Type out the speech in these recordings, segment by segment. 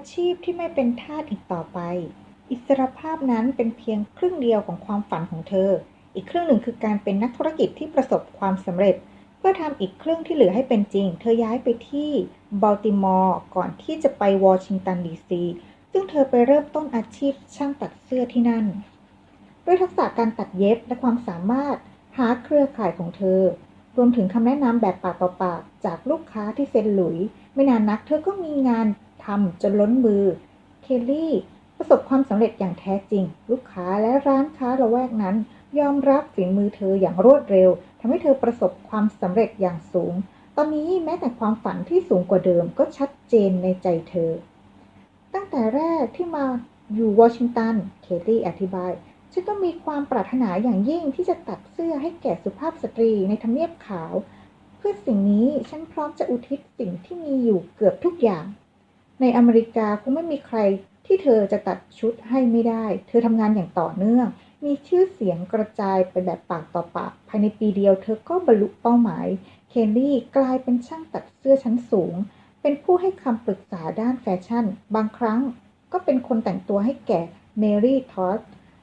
อาชีพที่ไม่เป็นทาสอีกต่อไป อิสรภาพนั้นเป็นเพียงครึ่งเดียวของความฝันของเธอ อีกครึ่งหนึ่งคือการเป็นนักธุรกิจที่ประสบความสำเร็จ เพื่อทำอีกครึ่งที่เหลือให้เป็นจริง เธอย้ายไปที่บัลติมอร์ก่อนที่จะไปวอชิงตันดีซีซึ่งเธอไปเริ่มต้นอาชีพช่างตัดเสื้อที่นั่น ด้วยทักษะการตัดเย็บและความสามารถหาเครือข่ายของเธอ รวมถึงคำแนะนำแบบปากต่อปากจากลูกค้าที่เซ็นหลุย ไม่นานนักเธอก็มีงานำจนล้นมือ เคลลี่ประสบความสำเร็จอย่างแท้จริง ลูกค้าและร้านค้าละแวกนั้น ยอมรับฝีมือเธออย่างรวดเร็วทำให้เธอประสบความสำเร็จอย่างสูง ตอนนี้แม้แต่ความฝันที่สูงกว่าเดิมก็ชัดเจนในใจเธอ ตั้งแต่แรกที่มาอยู่วอชิงตัน เคลลี่อธิบายฉันก็มีความปรารถนาอย่างยิ่งที่จะตัดเสื้อให้แก่สุภาพสตรีในทำเนียบขาว เพื่อสิ่งนี้ฉันพร้อมจะอุทิศสิ่งที่มีอยู่เกือบทุกอย่าง ในอเมริกาคงไม่มีใครที่เธอจะตัดชุดให้ไม่ได้ เธอทำงานอย่างต่อเนื่อง มีชื่อเสียงกระจายไปแบบปากต่อปาก ภายในปีเดียวเธอก็บรรลุเป้าหมาย เคลลี่กลายเป็นช่างตัดเสื้อชั้นสูง เป็นผู้ให้คำปรึกษาด้านแฟชั่น บางครั้งก็เป็นคนแต่งตัวให้แก่เมรี่ทอส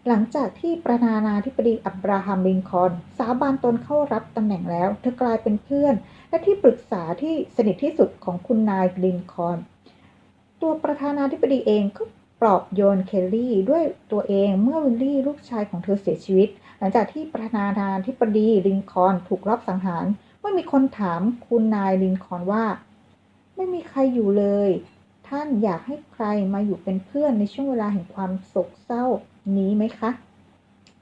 หลังจากที่ประธานาธิบดีอับราฮัมลินคอนสาบานตนเข้ารับตำแหน่งแล้ว เธอกลายเป็นเพื่อน และที่ปรึกษาที่สนิทที่สุดของคุณนายลินคอน ตัวประธานาธิบดีเองก็ปลอบโยนเคลลี่ด้วยตัวเองเมื่อวิลลี่ลูกชายของเธอเสียชีวิต หลังจากที่ประธานาธิบดีลินคอนถูกลอบสังหารเมื่อมีคนถามคุณนายลินคอนว่า ไม่มีใครอยู่เลย ท่านอยากให้ใครมาอยู่เป็นเพื่อนในช่วงเวลาแห่งความโศกเศร้านี้ไหมคะ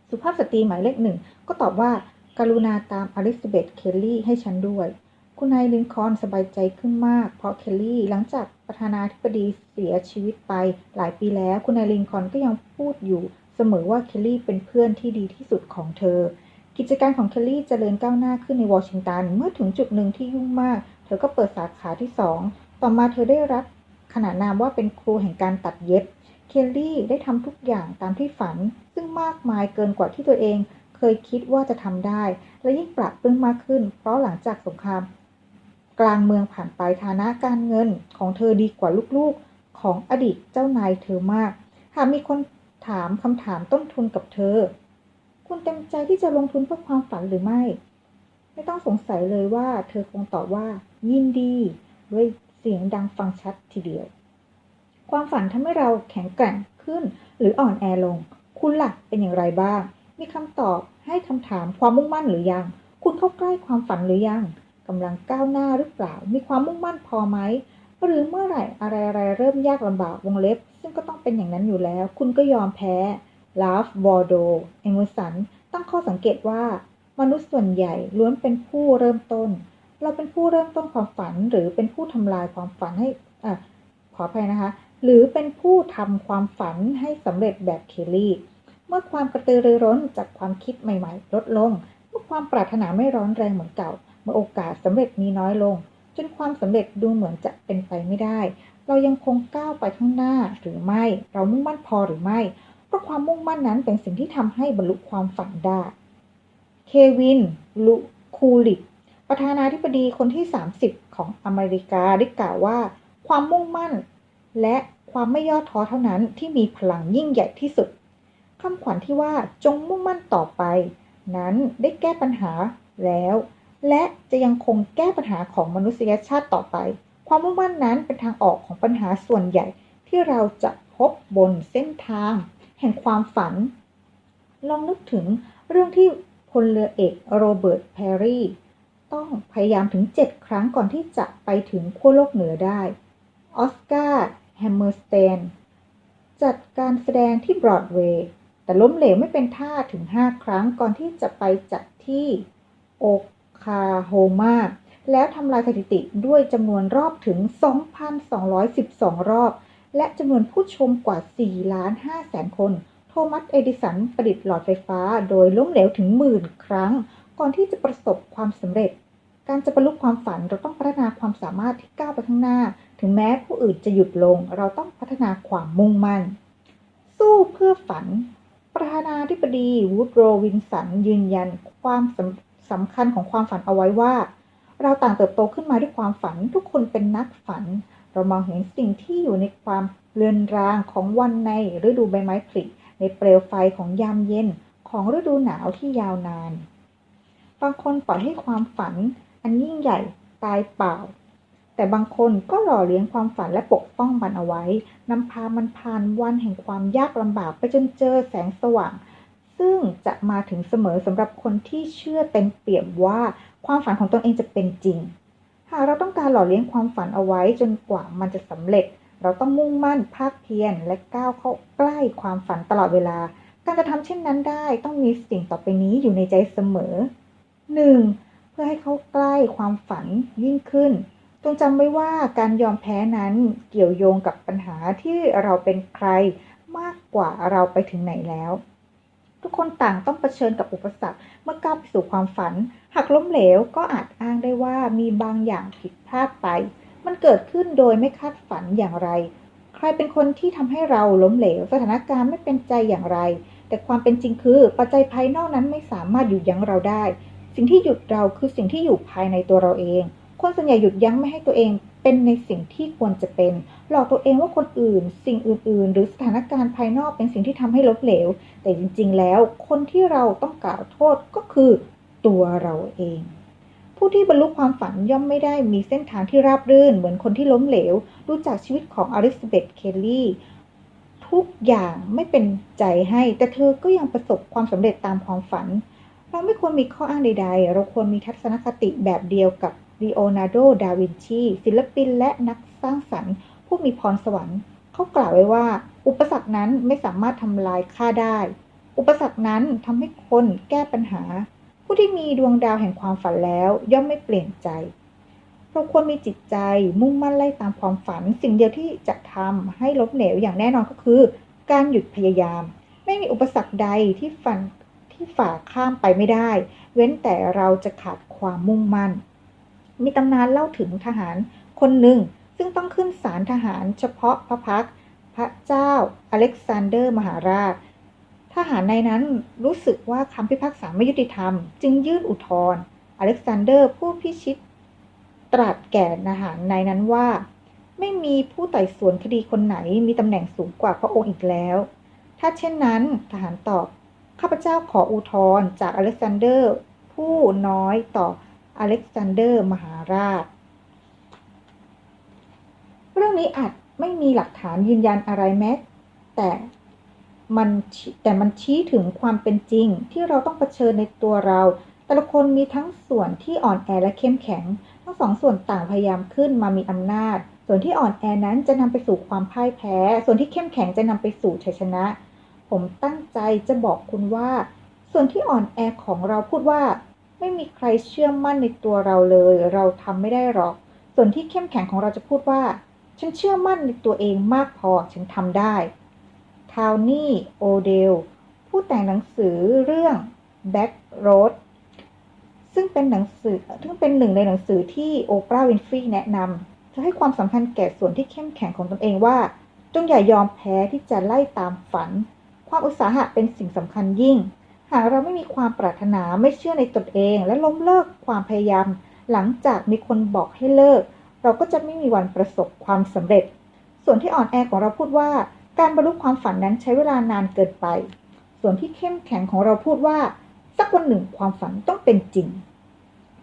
สุภาพสตรีหมายเลขหนึ่งก็ตอบว่าการุณาตามอลิซาเบธเคลลี่ให้ฉันด้วย คุณนายลินคอนสบายใจขึ้นมาก เพราะเคลลี่หลังจากประธานาธิบดีเสียชีวิตไปหลายปีแล้ว คุณนายลินคอนก็ยังพูดอยู่เสมอว่าเคลลี่เป็นเพื่อนที่ดีที่สุดของเธอ กิจการของเคลลี่เจริญก้าวหน้าขึ้นในวอชิงตัน เมื่อถึงจุดหนึ่งที่ยุ่งมาก เธอก็เปิดสาขาที่สองต่อมาเธอได้รับขนานนามว่าเป็นครูแห่งการตัดเย็บ เคลลี่ได้ทำทุกอย่างตามที่ฝัน ซึ่งมากมายเกินกว่าที่ตัวเองเคยคิดว่าจะทำได้ และยิ่งปรับปรื้มมากขึ้น เพราะหลังจากสงคราม กลางเมืองผ่านไปฐานะการเงินของเธอดีกว่าลูกๆของอดีตเจ้านายเธอมาก หากมีคนถามคำถามต้นทุนกับเธอ คุณเต็มใจที่จะลงทุนเพื่อความฝันหรือไม่ ไม่ต้องสงสัยเลยว่า เธอคงตอบว่า ยินดี ด้วยเสียงดังฟังชัดทีเดียว ความฝันทำให้เราแข็งแกร่งขึ้นหรืออ่อนแอลง คุณหลักเป็นอย่างไรบ้าง มีคำตอบให้คำถามความมุ่งมั่นหรือยัง คุณเข้าใกล้ความฝันหรือยัง กำลังก้าวหน้าหรือเปล่า มีความมุ่งมั่นพอไหม หรือเมื่อไหร่อะไรอะไรเริ่มยากลำบากวงเล็บ ซึ่งก็ต้องเป็นอย่างนั้นอยู่แล้ว คุณก็ยอมแพ้ลาฟบอร์โดเอมเมอร์สัน ตั้งข้อสังเกตว่า มนุษย์ส่วนใหญ่ล้วนเป็นผู้เริ่มต้น เราเป็นผู้เริ่มต้นความฝัน หรือเป็นผู้ทำลายความฝันให้อะขออภัยนะคะ หรือเป็นผู้ทำความฝันให้สำเร็จแบบเคลลี่ เมื่อความกระตือรือร้นจากความคิดใหม่ ๆ ลดลง เมื่อความปรารถนาไม่ร้อนแรงเหมือนเก่า เมื่อโอกาสสำเร็จมีน้อยลง จนความสำเร็จดูเหมือนจะเป็นไปไม่ได้ เรายังคงก้าวไปข้างหน้าหรือไม่ เรามุ่งมั่นพอหรือไม่ เพราะความมุ่งมั่นนั้นเป็นสิ่งที่ทำให้บรรลุความฝันได้ เควินลูคูลิปประธานาธิบดีคนที่ 30 ของอเมริกาได้กล่าวว่า ความมุ่งมั่น และความไม่ย่อท้อเท่านั้นที่มีพลังยิ่งใหญ่ที่สุดคำขวัญที่ว่าจงมุ่งมั่นต่อไป นั้นได้แก้ปัญหาแล้ว และจะยังคงแก้ปัญหาของมนุษยชาติต่อไป ความมุ่งมั่นนั้นเป็นทางออกของปัญหาส่วนใหญ่ ที่เราจะพบบนเส้นทาง แห่งความฝัน ลองนึกถึงเรื่องที่พลเรือเอกโรเบิร์ตแพรรี่ต้องพยายามถึง 7 ครั้งก่อนที่จะไปถึงขั้วโลกเหนือได้ ออสการ์แฮมเมอร์สเตน จัดการแสดงที่บรอดเวย์แต่ล้มเหลวไม่เป็นท่าถึง 5 ครั้งก่อนที่จะไปจัดที่โอ คาโฮมาแล้วทำลายสถิติด้วยจำนวนรอบถึง 2,212 รอบ และจำนวนผู้ชมกว่า 4 ล้าน5แสนคน โทมัส เอดิสันประดิษฐ์หลอดไฟฟ้า โดยล้มเหลวถึงหมื่นครั้ง ก่อนที่จะประสบความสำเร็จ การจะบรรลุความฝันเราต้องพัฒนาความสามารถที่ก้าวไปข้างหน้า ถึงแม้ผู้อื่นจะหยุดลง เราต้องพัฒนาความมุ่งมั่น สู้เพื่อฝัน ประธานาธิบดีวูดโรวินสันยืนยันความสำ สำคัญของความฝันเอาไว้ว่า เราต่างเติบโตขึ้นมาด้วยความฝันทุกคนเป็นนักฝัน เรามองเห็นสิ่งที่อยู่ในความเลือนรางของวันในฤดูใบไม้ผลิในเปลวไฟของยามเย็นของฤดูหนาวที่ยาวนาน บางคนปล่อยให้ความฝัน อันยิ่งใหญ่ตายเปล่า แต่บางคนก็หล่อเลี้ยงความฝันและปกป้องมันเอาไว้นำพามันผ่านวันแห่งความยากลำบากไปจนเจอแสงสว่าง ซึ่งจะมาถึงเสมอสำหรับคนที่เชื่อเต็มเปี่ยมว่าความฝันของตนเองจะเป็นจริง หากเราต้องการหล่อเลี้ยงความฝันเอาไว้จนกว่ามันจะสำเร็จ เราต้องมุ่งมั่นภาคเพียรและก้าวเข้าใกล้ความฝันตลอดเวลา การจะทำเช่นนั้นได้ต้องมีสิ่งต่อไปนี้อยู่ในใจเสมอ 1. เพื่อให้เข้าใกล้ความฝันยิ่งขึ้นจงจำไว้ว่าการยอมแพ้นั้นเกี่ยวโยงกับปัญหาที่เราเป็นใครมากกว่าเราไปถึงไหนแล้ว ทุกคนต่างต้องเผชิญกับอุปสรรคเมื่อก้าวไปสู่ความฝัน หากล้มเหลวก็อาจอ้างได้ว่ามีบางอย่างผิดพลาดไป มันเกิดขึ้นโดยไม่คาดฝันอย่างไร ใครเป็นคนที่ทำให้เราล้มเหลว สถานการณ์ไม่เป็นใจอย่างไร แต่ความเป็นจริงคือปัจจัยภายนอกนั้นไม่สามารถหยุดยั้งเราได้ สิ่งที่หยุดเราคือสิ่งที่อยู่ภายในตัวเราเอง คนส่วนใหญ่หยุดยั้งไม่ให้ตัวเอง เป็นในสิ่งที่ควรจะเป็น หลอกตัวเองว่าคนอื่น สิ่งอื่น ๆ หรือสถานการณ์ภายนอกเป็นสิ่งที่ทำให้ล้มเหลว แต่จริง ๆ แล้ว คนที่เราต้องกล่าวโทษก็คือตัวเราเอง ผู้ที่บรรลุความฝันย่อมไม่ได้มีเส้นทางที่ราบรื่น เหมือนคนที่ล้มเหลวดูจากชีวิตของอลิซาเบธเคลลี่ทุกอย่างไม่เป็นใจให้ แต่เธอก็ยังประสบความสำเร็จตามความฝัน เราไม่ควรมีข้ออ้างใด ๆ เราควรมีทัศนคติแบบเดียวกับ ลีโอนาร์โด ดาวินชี ศิลปินและนักสร้างสรรค์ ผู้มีพรสวรรค์ เขากล่าวไว้ว่า อุปสรรคนั้นไม่สามารถทำลายข้าได้ อุปสรรคนั้นทำให้คนแก้ปัญหา ผู้ที่มีดวงดาวแห่งความฝันแล้ว ย่อมไม่เปลี่ยนใจ เราควรมีจิตใจมุ่งมั่นไล่ตามความฝัน สิ่งเดียวที่จะทำให้ล้มเหลวอย่างแน่นอนก็คือ การหยุดพยายาม ไม่มีอุปสรรคใดที่ฝันที่ฝ่าข้ามไปไม่ได้ เว้นแต่เราจะขาดความมุ่งมั่น มีตำนานเล่าถึงทหารคนหนึ่ง ซึ่งต้องขึ้นศาลทหารเฉพาะพระพักพระเจ้าอเล็กซานเดอร์มหาราช ทหารในนั้นรู้สึกว่าคำพิพากษาไม่ยุติธรรม จึงยื่นอุทธรณ์อเล็กซานเดอร์ผู้พิชิต ตรัสแก่ทหารในนั้นว่า ไม่มีผู้ไต่สวนคดีคนไหนมีตำแหน่งสูงกว่าพระองค์อีกแล้ว ถ้าเช่นนั้นทหารตอบข้าพเจ้าขออุทธรณ์จากอเล็กซานเดอร์ผู้น้อยต่อ อเล็กซานเดอร์ มหาราช เรื่องนี้อาจไม่มีหลักฐานยืนยันอะไรแม้แต่มันแต่มันชี้ถึงความเป็นจริงที่เราต้องเผชิญในตัวเรา แต่ละคนมีทั้งส่วนที่อ่อนแอและเข้มแข็ง ทั้งสองส่วนต่างพยายามขึ้นมามีอำนาจ ส่วนที่อ่อนแอนั้นจะนำไปสู่ความพ่ายแพ้ ส่วนที่เข้มแข็งจะนำไปสู่ชัยชนะ ผมตั้งใจจะบอกคุณว่า ส่วนที่อ่อนแอของเราพูดว่า ไม่มีใครเชื่อมั่นในตัวเราเลย เราทำไม่ได้หรอก ส่วนที่เข้มแข็งของเราจะพูดว่า ฉันเชื่อมั่นในตัวเองมากพอฉันทำได้ทาวนี่โอเดลผู้แต่งหนังสือเรื่อง Back Road ซึ่งเป็นหนังสือซึ่งเป็นหนึ่งในหนังสือที่โอปราห์วินฟรีแนะนำเธอให้ความสำคัญแก่ส่วนที่เข้มแข็งของตนเองว่า จงอย่ายอมแพ้ที่จะไล่ตามฝัน ความอุตสาหะเป็นสิ่งสำคัญยิ่ง หากเราไม่มีความปรารถนาไม่เชื่อในตนเอง และล้มเลิกความพยายาม หลังจากมีคนบอกให้เลิก เราก็จะไม่มีวันประสบความสำเร็จ ส่วนที่อ่อนแอของเราพูดว่า การบรรลุความฝันนั้นใช้เวลานานเกินไป ส่วนที่เข้มแข็งของเราพูดว่า สักวันหนึ่งความฝันต้องเป็นจริง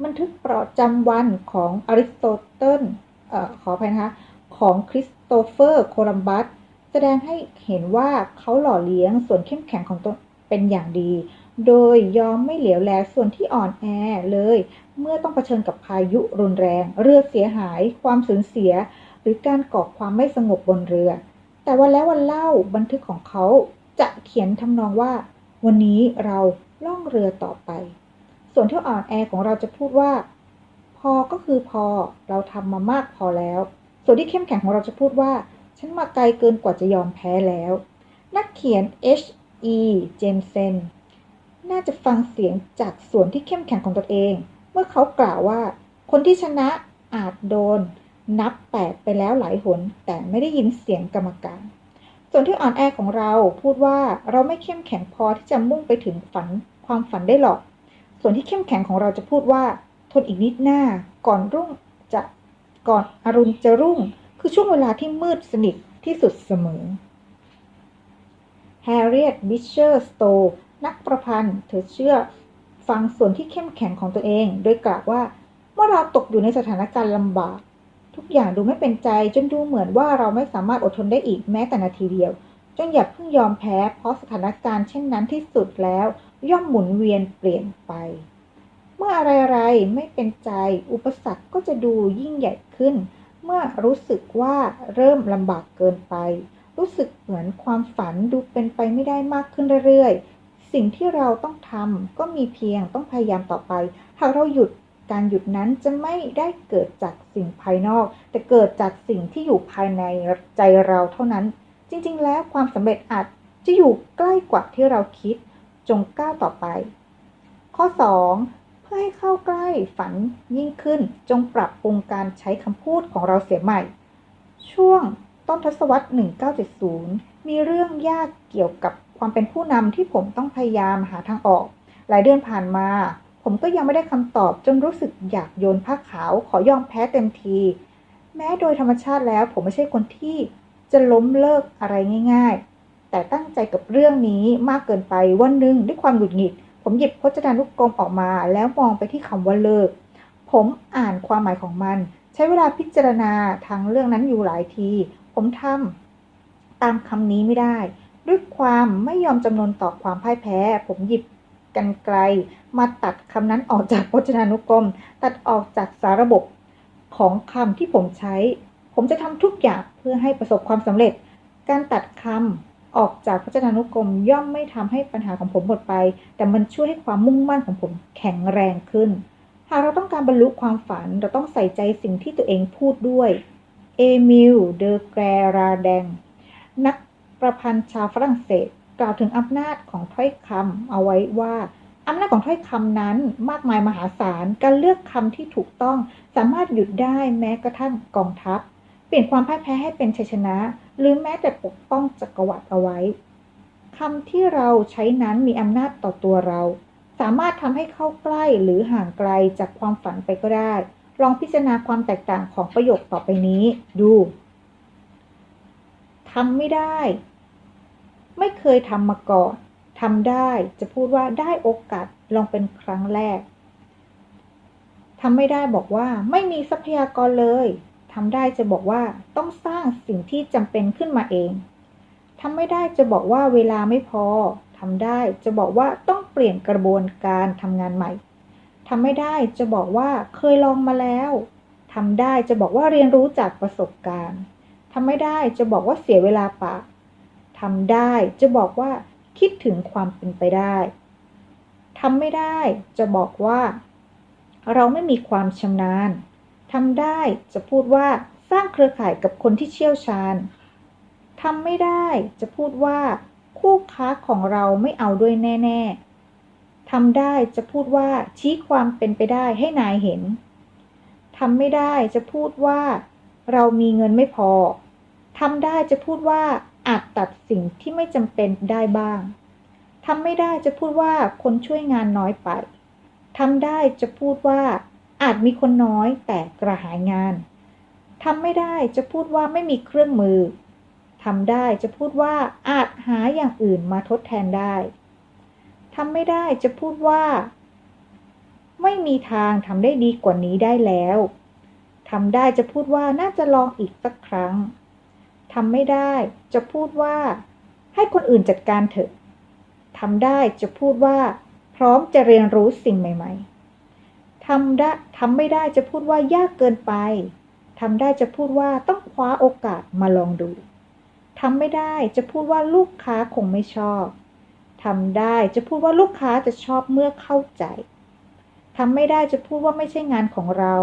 บันทึกประจำวันของอริสโตเติลเอ่อขออภัยนะคะของคริสโตเฟอร์ โคลัมบัสแสดงให้เห็นว่าเขาหล่อเลี้ยงส่วนเข้มแข็งของตน เป็นอย่างดี โดยยอมไม่เหลียวแลส่วนที่อ่อนแอเลย เมื่อต้องเผชิญกับพายุรุนแรง เรือเสียหาย ความสูญเสีย หรือการก่อความไม่สงบบนเรือ แต่วันแล้ววันเล่าบันทึกของเขาจะเขียนทำนองว่า วันนี้เราล่องเรือต่อไป ส่วนที่อ่อนแอของเราจะพูดว่า พอก็คือพอเราทำมามากพอแล้ว ส่วนที่เข้มแข็งของเราจะพูดว่า ฉันมาไกลเกินกว่าจะยอมแพ้แล้ว นักเขียน H H.E. เจมเซนน่าจะฟังเสียงจากส่วนที่เข้มแข็งของตนเอง เมื่อเขากล่าวว่า คนที่ชนะอาจโดน นับแปดไปแล้วหลายหน แต่ไม่ได้ยินเสียงกรรมการ ส่วนที่อ่อนแอของเราพูดว่าเราไม่เข้มแข็งพอที่จะมุ่งไปถึงฝันความฝันได้หรอก ส่วนที่เข้มแข็งของเราจะพูดว่า ทนอีกนิดหน้าก่อนรุ่งจะก่อนอรุณจะรุ่ง คือช่วงเวลาที่มืดสนิทที่สุดเสมอ Harriet Beecher Stowe นักประพันธ์เธอเชื่อฟังส่วนที่เข้มแข็งของตัวเอง โดยกล่าวว่า เมื่อเราตกอยู่ในสถานการณ์ลำบาก ทุกอย่างดูไม่เป็นใจจนดูเหมือนว่าเราไม่สามารถอดทนได้อีกแม้แต่นาทีเดียวจงอย่าเพิ่งยอมแพ้ เพราะสถานการณ์เช่นนั้นที่สุดแล้ว ย่อมหมุนเวียนเปลี่ยนไป เมื่ออะไรๆไม่เป็นใจ อุปสรรคก็จะดูยิ่งใหญ่ขึ้น เมื่อรู้สึกว่าเริ่มลำบากเกินไป รู้สึกเหมือนความฝันดูเป็นไปไม่ได้มากขึ้นเรื่อยๆ สิ่งที่เราต้องทำก็มีเพียงต้องพยายามต่อไป หากเราหยุดการหยุดนั้นจะไม่ได้เกิดจากสิ่งภายนอก แต่เกิดจากสิ่งที่อยู่ภายในใจเราเท่านั้น จริงๆ แล้วความสำเร็จอาจจะอยู่ใกล้กว่าที่เราคิด จงก้าวต่อไป ข้อ 2 เพื่อให้เข้าใกล้ฝันยิ่งขึ้น จงปรับปรุงการใช้คำพูดของเราเสียใหม่ ช่วง ต้นทศวรรษ 1970 มีเรื่องยากเกี่ยวกับความเป็นผู้นำที่ผมต้องพยายามหาทางออก หลายเดือนผ่านมา ผมก็ยังไม่ได้คำตอบจนรู้สึกอยากโยนผ้าขาวขอยอมแพ้เต็มที แม้โดยธรรมชาติแล้วผมไม่ใช่คนที่จะล้มเลิกอะไรง่ายๆ แต่ตั้งใจกับเรื่องนี้มากเกินไปวันหนึ่งด้วยความหงุดหงิด ผมหยิบพจนานุกรมออกมา แล้วมองไปที่คำว่าเลิก ผมอ่านความหมายของมัน ใช้เวลาพิจารณาทางเรื่องนั้นอยู่หลายที ผมทำตามคำนี้ไม่ได้ ด้วยความไม่ยอมจำนนต่อความพ่ายแพ้ ผมหยิบกันไกล มาตัดคำนั้นออกจากพจนานุกรม ตัดออกจากสาระบบของคำที่ผมใช้ ผมจะทำทุกอย่างเพื่อให้ประสบความสำเร็จ การตัดคำออกจากพจนานุกรมย่อมไม่ทำให้ปัญหาของผมหมดไป แต่มันช่วยให้ความมุ่งมั่นของผมแข็งแรงขึ้น หากเราต้องการบรรลุความฝัน เราต้องใส่ใจสิ่งที่ตัวเองพูดด้วย มิล เดอแกรราแดง นักประพันธ์ชาวฝรั่งเศส กล่าวถึงอำนาจของถ้อยคำเอาไว้ว่าอำนาจของถ้อยคำนั้นมากมายมหาศาล การเลือกคำที่ถูกต้องสามารถหยุดได้แม้กระทั่งกองทัพ เปลี่ยนความพ่ายแพ้ให้เป็นชัยชนะ หรือแม้แต่ปกป้องจักรวรรดิเอาไว้คำที่เราใช้นั้นมีอำนาจต่อตัวเรา สามารถทำให้เข้าใกล้หรือห่างไกลจากความฝันไปก็ได้ ลองพิจารณาความแตกต่างของประโยคต่อไปนี้ดูทำไม่ได้ ไม่เคยทำมาก่อนทำได้จะพูดว่าได้โอกาสลองเป็นครั้งแรกทำไม่ได้บอกว่าไม่มีทรัพยากรเลยทำได้จะบอกว่าต้องสร้างสิ่งที่จำเป็นขึ้นมาเองทำไม่ได้จะบอกว่าเวลาไม่พอทำได้จะบอกว่าต้องเปลี่ยนกระบวนการทำงานใหม่ ทำไม่ได้จะบอกว่าเคยลองมาแล้วทำได้จะบอกว่าเรียนรู้จากประสบการณ์ทำไม่ได้จะบอกว่าเสียเวลาปะทำได้จะบอกว่าคิดถึงความเป็นไปได้ทำไม่ได้จะบอกว่า เราไม่มีความชำนาญทำได้จะพูดว่าสร้างเครือข่ายกับคนที่เชี่ยวชาญทำไม่ได้จะพูดว่า คู่ค้าของเราไม่เอาด้วยแน่ ๆ ทำได้จะพูดว่าชี้ความเป็นไปได้ให้นายเห็น ทำไม่ได้จะพูดว่า เรามีเงินไม่พอ ทำได้จะพูดว่าอาจตัดสิ่งที่ไม่จำเป็นได้บ้าง ทำไม่ได้จะพูดว่าคนช่วยงานน้อยไป ทำได้จะพูดว่า อาจมีคนน้อยแต่กระหายงาน ทำไม่ได้จะพูดว่าไม่มีเครื่องมือ ทำได้จะพูดว่าอาจหาอย่างอื่นมาทดแทนได้ ทำไม่ได้จะพูดว่า ไม่มีทางทำได้ดีกว่านี้ได้แล้วทำได้จะพูดว่าน่าจะลองอีกสักครั้งทำไม่ได้จะพูดว่า ให้คนอื่นจัดการเถอะทำได้จะพูดว่า พร้อมจะเรียนรู้สิ่งใหม่ ๆทำได้ทำไม่ได้จะพูดว่ายากเกินไปทำได้จะพูดว่าต้องคว้าโอกาสมาลองดูทำไม่ได้จะพูดว่าลูกค้าคงไม่ชอบ ทำได้จะพูดว่าลูกค้าจะชอบเมื่อเข้าใจทำไม่ได้จะพูดว่าไม่ใช่งานของเรา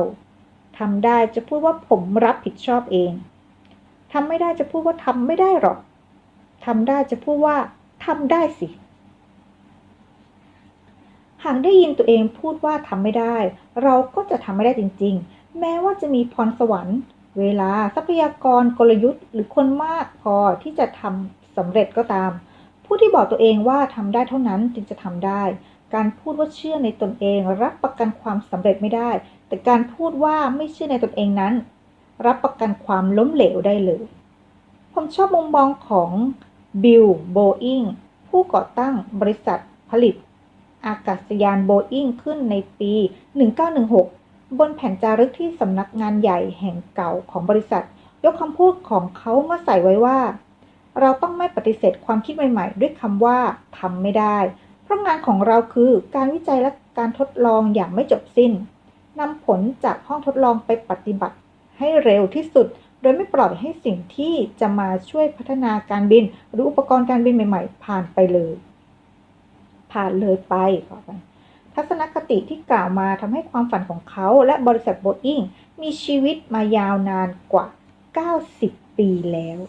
ทำได้จะพูดว่าผมรับผิดชอบเองทำไม่ได้จะพูดว่าทำไม่ได้หรอกทำได้จะพูดว่าทำได้สิ หากได้ยินตัวเองพูดว่าทำไม่ได้ เราก็จะทำไม่ได้จริง ๆ แม้ว่าจะมีพรสวรรค์ เวลาทรัพยากรกลยุทธ์ หรือคนมากพอที่จะทำสำเร็จก็ตาม ผู้ที่บอกตัวเองว่าทำได้เท่านั้นจึงจะทำได้ การพูดว่าเชื่อในตนเองรับประกันความสำเร็จไม่ได้ แต่การพูดว่าไม่เชื่อในตนเองนั้น รับประกันความล้มเหลวได้เลย ผมชอบมุมมองของบิลโบอิงผู้ก่อตั้งบริษัทผลิต อากาศยานโบอิงขึ้นในปี 1916 บนแผ่นจารึกที่สำนักงานใหญ่แห่งเก่าของบริษัท ยกคำพูดของเขามาใส่ไว้ว่า เราต้องไม่ปฏิเสธความคิดใหม่ ๆ ด้วยคำว่าทำไม่ได้ เพราะงานของเราคือการวิจัยและการทดลองอย่างไม่จบสิ้นนำผลจากห้องทดลองไปปฏิบัติ ให้เร็วที่สุด โดยไม่ปล่อยให้สิ่งที่จะมาช่วยพัฒนาการบิน หรืออุปกรณ์การบินใหม่ๆ ผ่านไปเลย ผ่านเลยไปขอไปทัศนคติที่กล่าวมาทำให้ความฝันของเขาและบริษัทโบอิงมีชีวิตมายาวนานกว่า 90 ปีแล้ว